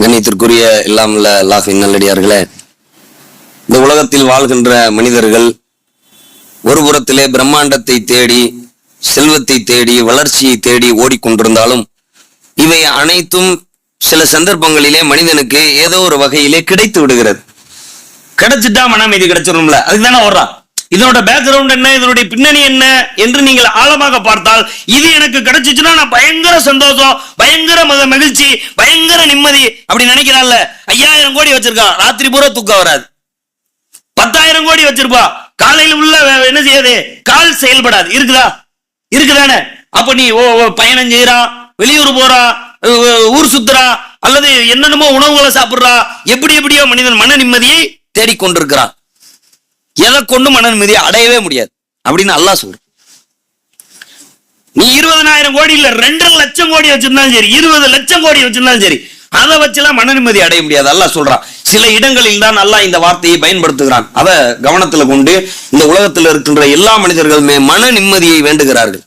கண்ணியத்திற்குரிய இல்லாமல்ல இல்ல அல்லாஹின் நல்லடியார்களே. இந்த உலகத்தில் வாழ்கின்ற மனிதர்கள் ஒரு புறத்திலே பிரம்மாண்டத்தை தேடி செல்வத்தை தேடி வளர்ச்சியை தேடி ஓடிக்கொண்டிருந்தாலும் இவை அனைத்தும் சில சந்தர்ப்பங்களிலே மனிதனுக்கு ஏதோ ஒரு வகையிலே கிடைத்து விடுகிறது. கிடைச்சிட்டா மனம் அமைதி கிடைச்சிரும்ல. அதுக்கு தானே ஓடுறான். இதனோட பேக்ரவுண்ட் என்ன? இதனுடைய பின்னணி என்ன? என்று நீங்கள் ஆழமாக பார்த்தால் இது எனக்கு கிடைச்சிச்சுன்னா நான் பயங்கர சந்தோஷம் பயங்கர மத மகிழ்ச்சி பயங்கர நிம்மதி அப்படி நினைக்கிறான்ல ஐயாயிரம் கோடி வச்சிருக்கான் ராத்திரி பூரா தூக்கம் வராது. பத்தாயிரம் கோடி வச்சிருப்பா. காலையில் உள்ள வே- என்ன செய்யாது? கால் செயல்படாது. இருக்குதா? இருக்குதானே? அப்ப நீ ஓ ஓ, பயணம் செய்யறான் வெளியூர் போறான் ஊர் சுத்துறா அல்லது என்னென்னமோ உணவுகளை சாப்பிடுறா எப்படி எப்படியோ மனிதன் மன நிம்மதியை தேடிக்கொண்டிருக்கிறான். எதை கொண்டு மன நிம்மதியை அடையவே முடியாது. அப்படின்னு அல்லாஹ் சொல்ற நீ இருபதனாயிரம் கோடி இல்ல ரெண்டரை லட்சம் கோடி வச்சிருந்தாலும் சரி இருபது லட்சம் கோடி வச்சிருந்தாலும் சரி அதை வச்செல்லாம் மன நிம்மதி அடைய முடியாது அல்லாஹ் சொல்றான். சில இடங்களில் தான் அல்லாஹ் இந்த வார்த்தையை பயன்படுத்துகிறான். அதை கவனத்துல கொண்டு இந்த உலகத்தில் இருக்கின்ற எல்லா மனிதர்களுமே மன நிம்மதியை வேண்டுகிறார்கள்.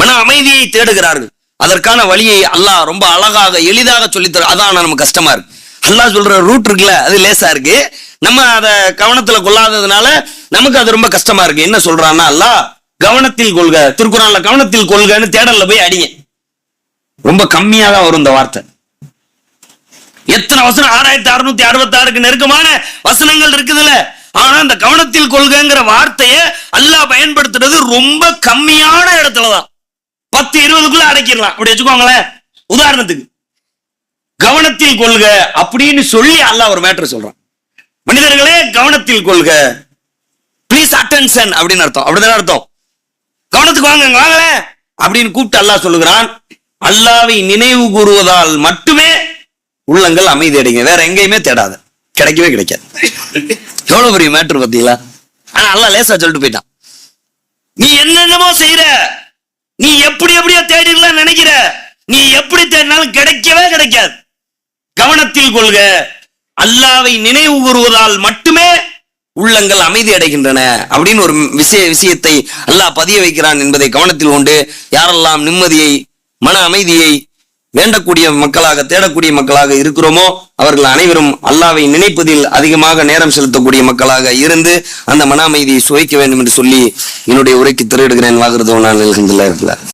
மன அமைதியை தேடுகிறார்கள். அதற்கான வழியை அல்லாஹ் ரொம்ப அழகாக எளிதாக சொல்லித்தர அதான் நமக்கு கஷ்டமா இருக்கு. அல்லாஹ் சொல்ற ரூட் இருக்குல்ல அது லேசா இருக்கு. நம்ம அதை கவனத்துல கொள்ளாததுனால நமக்கு அது ரொம்ப கஷ்டமா இருக்கு. என்ன சொல்றான்னா அல்லாஹ் கவனத்தில் கொள்க. திருக்குறான்ல கவனத்தில் கொள்கன்னு தேடல்ல போய் அடிங்க. ரொம்ப கம்மியா தான் வரும் இந்த வார்த்தை. எத்தனை வசனம்? ஆறாயிரத்தி அறுநூத்தி அறுபத்தி ஆறுக்கு நெருக்கமான வசனங்கள் இருக்குதுல்ல. ஆனா அந்த கவனத்தில் கொள்கைங்கிற வார்த்தையை அல்லாஹ் பயன்படுத்துறது ரொம்ப கம்மியான இடத்துலதான். பத்து இருபதுக்குள்ள அடைக்கிடலாம். அப்படி வச்சுக்கோங்களேன். உதாரணத்துக்கு கவனத்தில் கொள்க அப்படின்னு சொல்லி அல்லாஹ் ஒரு மேட்டர் சொல்றான். மனிதர்களே கவனத்தில் கொள்க. ப்ளீஸ் அட்டென்ஷன் அப்படின்னு அர்த்தம். அப்படிதான் அர்த்தம்? கவனத்துக்கு வாங்க இங்க வாங்களே. அப்படின்னு கூப்பிட்டு அல்லாஹ் சொல்லுகிறான். அல்லாவை நினைவு கூறுவதால் மட்டுமே உள்ளங்கள் அமைதி அடைங்க. வேற எங்கேயுமே தேடாத. கிடைக்கவே கிடைக்காது. எவ்வளவு பெரிய மேட்ரு பார்த்தீங்களா? ஆனா அல்லாஹ் லேசா சொல்லிட்டு போயிட்டான். நீ என்னென்னமோ செய்யற நீ எப்படி எப்படியோ தேடிடலாம் நினைக்கிற. நீ எப்படி தேடினாலும் கிடைக்கவே கிடைக்காது. கவனத்தில் கொள்க. அல்லாவை நினைவு கூறுவதால் மட்டுமே உள்ளங்கள் அமைதி அடைகின்றன அப்படின்னு ஒரு விஷய விஷயத்தை அல்லாஹ் பதிய வைக்கிறான் என்பதை கவனத்தில் கொண்டு யாரெல்லாம் நிம்மதியை மன அமைதியை வேண்டக்கூடிய மக்களாக தேடக்கூடிய மக்களாக இருக்கிறோமோ அவர்கள் அனைவரும் அல்லாவை நினைப்பதில் அதிகமாக நேரம் செலுத்தக்கூடிய மக்களாக இருந்து அந்த மன அமைதியை சுவைக்க வேண்டும் என்று சொல்லி என்னுடைய உரைக்கு திரையிடுகிறேன். வாகிறதோ நான் நில்கின்ற